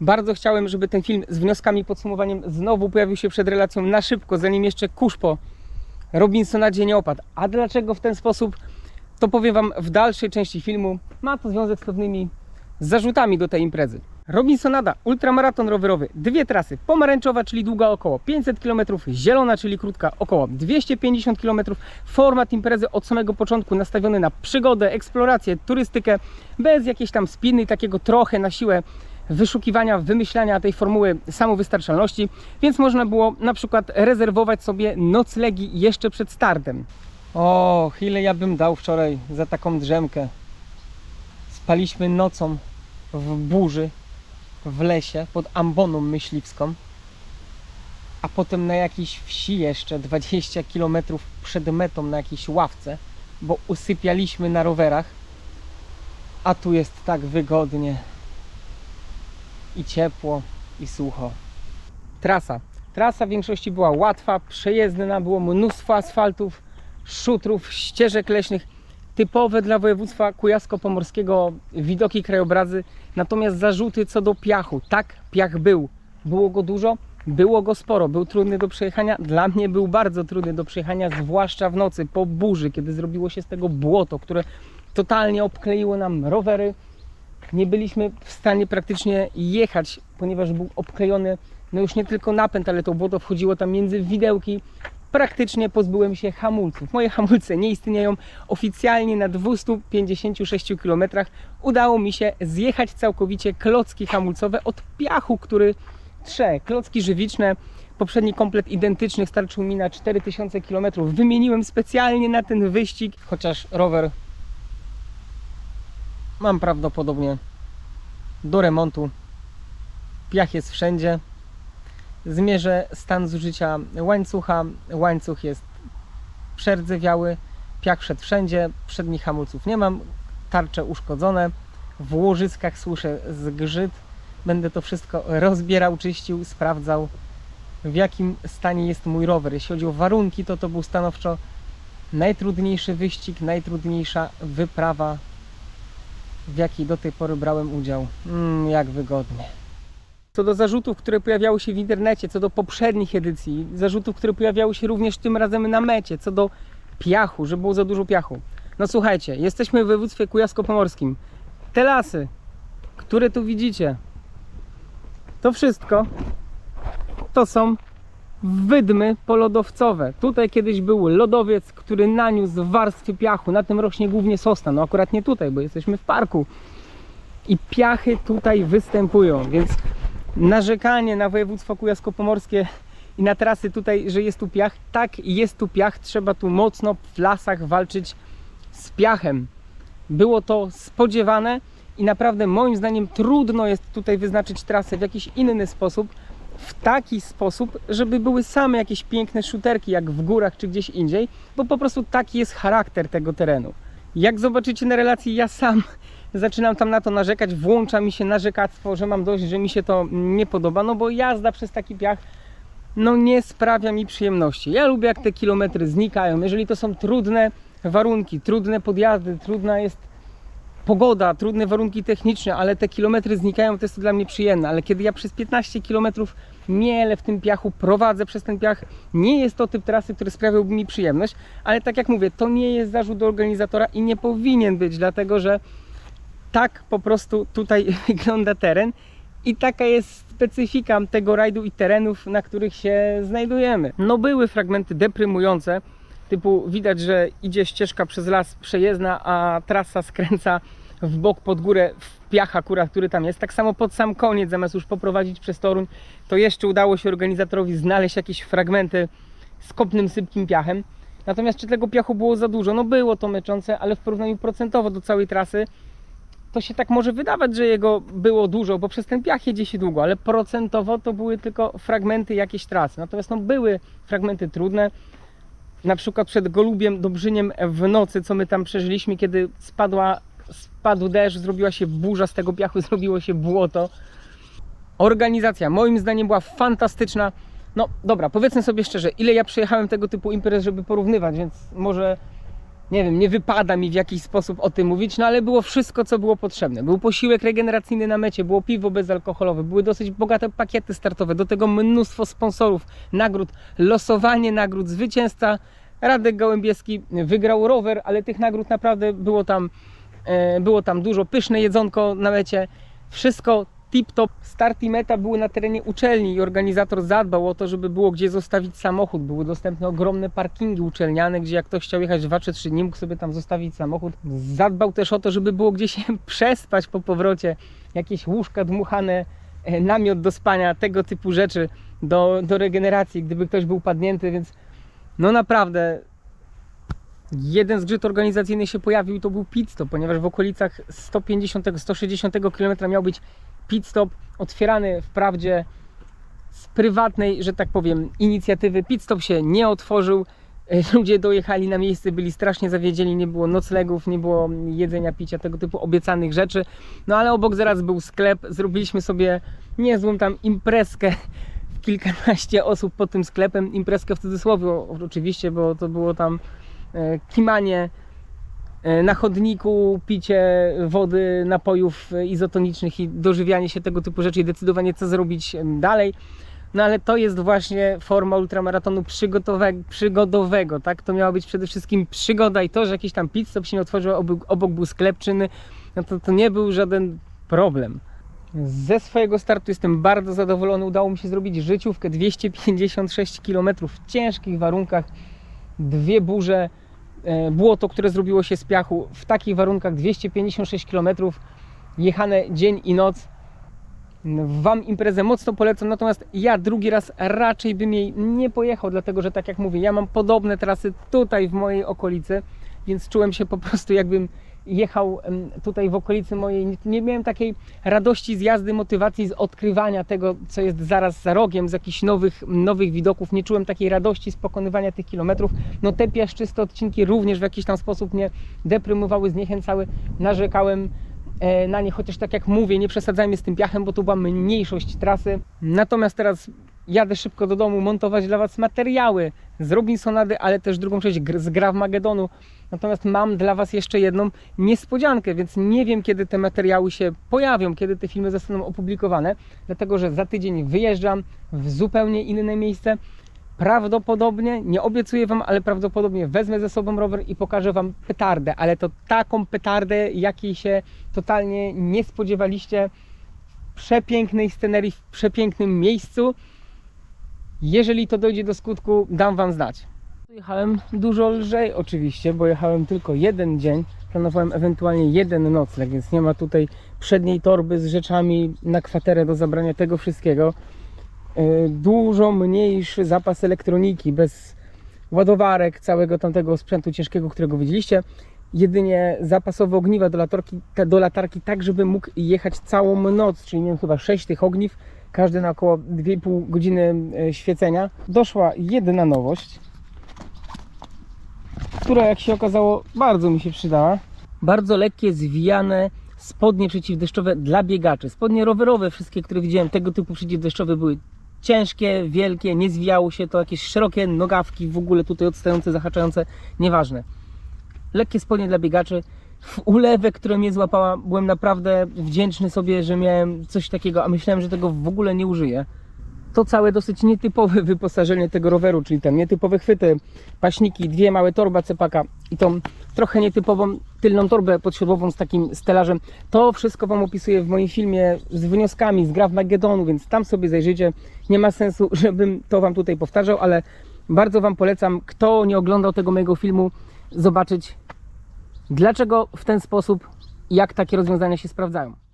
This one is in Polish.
Bardzo chciałem, żeby ten film z wnioskami, podsumowaniem znowu pojawił się przed relacją na szybko, zanim jeszcze kurz po Robinsonadzie nie opadł. A dlaczego w ten sposób, to powiem Wam w dalszej części filmu. Ma to związek z pewnymi zarzutami do tej imprezy. Robinsonada, ultramaraton rowerowy, dwie trasy, pomarańczowa, czyli długa około 500 km, zielona, czyli krótka około 250 km. Format imprezy od samego początku nastawiony na przygodę, eksplorację, turystykę, bez jakiejś tam spiny, takiego trochę na siłę wyszukiwania, wymyślania tej formuły samowystarczalności, więc można było na przykład rezerwować sobie noclegi jeszcze przed startem. O, ile ja bym dał wczoraj za taką drzemkę. Spaliśmy nocą w burzy, w lesie, pod amboną myśliwską, a potem na jakiejś wsi jeszcze 20 km przed metą na jakiejś ławce, bo usypialiśmy na rowerach, a tu jest tak wygodnie i ciepło i sucho. Trasa. Trasa w większości była łatwa, przejezdna, było mnóstwo asfaltów, szutrów, ścieżek leśnych, typowe dla województwa kujawsko-pomorskiego widoki, krajobrazy. Natomiast zarzuty co do piachu. Tak, piach był. Było go dużo, było go sporo, był trudny do przejechania. Dla mnie był bardzo trudny do przejechania, zwłaszcza w nocy, po burzy, kiedy zrobiło się z tego błoto, które totalnie obkleiło nam rowery nie byliśmy w stanie praktycznie jechać, ponieważ był obklejony no już nie tylko napęd, ale to błoto wchodziło tam między widełki. Praktycznie pozbyłem się hamulców. Moje hamulce nie istnieją. Oficjalnie na 256 km udało mi się zjechać całkowicie klocki hamulcowe od piachu, który trze. Klocki żywiczne, poprzedni komplet identyczny starczył mi na 4000 km. Wymieniłem specjalnie na ten wyścig, chociaż rower mam prawdopodobnie do remontu. Piach jest wszędzie. Zmierzę stan zużycia łańcucha. Łańcuch jest przerdzewiały. Piach wszedł wszędzie. Przednich hamulców nie mam. Tarcze uszkodzone. W łożyskach słyszę zgrzyt. Będę to wszystko rozbierał, czyścił, sprawdzał w jakim stanie jest mój rower. Jeśli chodzi o warunki, to to był stanowczo najtrudniejszy wyścig, najtrudniejsza wyprawa w jakiej do tej pory brałem udział. Mm, jak wygodnie. Co do zarzutów, które pojawiały się w internecie, co do poprzednich edycji, zarzutów, które pojawiały się również tym razem na mecie, co do piachu, że było za dużo piachu. No słuchajcie, jesteśmy w województwie kujawsko-pomorskim. Te lasy, które tu widzicie, to wszystko to są wydmy polodowcowe. Tutaj kiedyś był lodowiec, który naniósł warstwy piachu. Na tym rośnie głównie sosna. No akurat nie tutaj, bo jesteśmy w parku. I piachy tutaj występują, więc narzekanie na województwo kujawsko-pomorskie i na trasy tutaj, że jest tu piach. Tak, jest tu piach. Trzeba tu mocno w lasach walczyć z piachem. Było to spodziewane i naprawdę moim zdaniem trudno jest tutaj wyznaczyć trasę w jakiś inny sposób, w taki sposób, żeby były same jakieś piękne szuterki, jak w górach czy gdzieś indziej, bo po prostu taki jest charakter tego terenu. Jak zobaczycie na relacji, ja sam zaczynam tam na to narzekać, włącza mi się narzekactwo, że mam dość, że mi się to nie podoba, no bo jazda przez taki piach no nie sprawia mi przyjemności. Ja lubię jak te kilometry znikają, jeżeli to są trudne warunki, trudne podjazdy, trudna jest pogoda, trudne warunki techniczne, ale te kilometry znikają, to jest to dla mnie przyjemne. Ale kiedy ja przez 15 kilometrów mielę w tym piachu, prowadzę przez ten piach, nie jest to typ trasy, który sprawiałby mi przyjemność, ale tak jak mówię, to nie jest zarzut do organizatora i nie powinien być, dlatego że tak po prostu tutaj wygląda teren i taka jest specyfika tego rajdu i terenów, na których się znajdujemy. No były fragmenty deprymujące, typu widać, że idzie ścieżka przez las przejezdna, a trasa skręca w bok pod górę w piach akurat, który tam jest. Tak samo pod sam koniec, zamiast już poprowadzić przez Toruń, to jeszcze udało się organizatorowi znaleźć jakieś fragmenty z kopnym, sypkim piachem. Natomiast czy tego piachu było za dużo? No było to męczące, ale w porównaniu procentowo do całej trasy to się tak może wydawać, że jego było dużo, bo przez ten piach jedzie się długo, ale procentowo to były tylko fragmenty jakiejś trasy. Natomiast no, były fragmenty trudne, na przykład przed Golubiem Dobrzyniem w nocy, co my tam przeżyliśmy, kiedy spadła, spadł deszcz, zrobiła się burza z tego piachu, zrobiło się błoto. Organizacja moim zdaniem była fantastyczna. No dobra, powiedzmy sobie szczerze, ile ja przejechałem tego typu imprez, żeby porównywać, więc może nie wiem, nie wypada mi w jakiś sposób o tym mówić, no ale było wszystko, co było potrzebne. Był posiłek regeneracyjny na mecie, było piwo bezalkoholowe, były dosyć bogate pakiety startowe, do tego mnóstwo sponsorów, nagród, losowanie nagród, zwycięzca Radek Gołębieski wygrał rower, ale tych nagród naprawdę było tam, było tam dużo, pyszne jedzonko na mecie, wszystko tip-top. Start i meta były na terenie uczelni i organizator zadbał o to, żeby było gdzie zostawić samochód. Były dostępne ogromne parkingi uczelniane, gdzie jak ktoś chciał jechać 2 czy 3 dni, mógł sobie tam zostawić samochód. Zadbał też o to, żeby było gdzie się przespać po powrocie. Jakieś łóżka dmuchane, e, namiot do spania, tego typu rzeczy do, do regeneracji, gdyby ktoś był padnięty, więc no naprawdę jeden zgrzyt organizacyjny się pojawił i to był pit stop, ponieważ w okolicach 150-160 km miał być pit stop otwierany wprawdzie z prywatnej, że tak powiem, inicjatywy. Pit stop się nie otworzył. Ludzie dojechali na miejsce, byli strasznie zawiedzieni, nie było noclegów, nie było jedzenia, picia, tego typu obiecanych rzeczy. No ale obok zaraz był sklep, zrobiliśmy sobie niezłą tam imprezkę kilkanaście osób pod tym sklepem, imprezkę w cudzysłowie oczywiście, bo to było tam kimanie e, na chodniku, picie wody, napojów e, izotonicznych i dożywianie się tego typu rzeczy i decydowanie co zrobić dalej. No ale to jest właśnie forma ultramaratonu przygodowego, tak? To miała być przede wszystkim przygoda i to, że jakiś tam pit stop się nie otworzył, obok, obok był sklep czynny, no to to nie był żaden problem. Ze swojego startu jestem bardzo zadowolony. Udało mi się zrobić życiówkę 256 km w ciężkich warunkach. Dwie burze, e, błoto, które zrobiło się z piachu. W takich warunkach 256 km jechane dzień i noc. Wam imprezę mocno polecam, natomiast ja drugi raz raczej bym jej nie pojechał, dlatego że tak jak mówię, ja mam podobne trasy tutaj w mojej okolicy, więc czułem się po prostu jakbym jechał tutaj w okolicy mojej, nie, miałem takiej radości z jazdy, motywacji z odkrywania tego, co jest zaraz za rogiem, z jakichś nowych, nowych widoków, nie czułem takiej radości z pokonywania tych kilometrów. No te piaszczyste odcinki również w jakiś tam sposób mnie deprymowały, zniechęcały, narzekałem e, na nie, chociaż tak jak mówię, nie przesadzajmy z tym piachem, bo to była mniejszość trasy. Natomiast teraz jadę szybko do domu montować dla Was materiały z Robinsonady, ale też drugą część z Graw Magedonu. Natomiast mam dla Was jeszcze jedną niespodziankę, więc nie wiem kiedy te materiały się pojawią, kiedy te filmy zostaną opublikowane, dlatego że za tydzień wyjeżdżam w zupełnie inne miejsce. Prawdopodobnie, nie obiecuję Wam, ale prawdopodobnie wezmę ze sobą rower i pokażę Wam petardę, ale to taką petardę, jakiej się totalnie nie spodziewaliście. W przepięknej scenerii, w przepięknym miejscu. Jeżeli to dojdzie do skutku, dam Wam znać. Jechałem dużo lżej oczywiście, bo jechałem tylko jeden dzień. Planowałem ewentualnie jeden nocleg, więc nie ma tutaj przedniej torby z rzeczami na kwaterę do zabrania tego wszystkiego. E, Dużo mniejszy zapas elektroniki, bez ładowarek, całego tamtego sprzętu ciężkiego, którego widzieliście. Jedynie zapasowe ogniwa do latarki, do latarki tak, żeby mógł jechać całą noc, czyli miałem chyba 6 tych ogniw, każdy na około 2,5 godziny e, świecenia. Doszła jedna nowość, która jak się okazało bardzo mi się przydała. Bardzo lekkie, zwijane spodnie przeciwdeszczowe dla biegaczy. Spodnie rowerowe, wszystkie, które widziałem, tego typu przeciwdeszczowe były ciężkie, wielkie, nie zwijało się to, jakieś szerokie nogawki, w ogóle tutaj odstające, zahaczające, nieważne. Lekkie spodnie dla biegaczy. W ulewę, która mnie złapała, byłem naprawdę wdzięczny sobie, że miałem coś takiego, a myślałem, że tego w ogóle nie użyję. To całe dosyć nietypowe wyposażenie tego roweru, czyli tam nietypowe chwyty, paśniki, dwie małe torba cepaka i tą trochę nietypową tylną torbę podsiodłową z takim stelażem. To wszystko Wam opisuję w moim filmie z wnioskami z Graf Magedonu, więc tam sobie zajrzyjcie. Nie ma sensu, żebym to Wam tutaj powtarzał, ale bardzo Wam polecam, kto nie oglądał tego mojego filmu, zobaczyć dlaczego w ten sposób, jak takie rozwiązania się sprawdzają.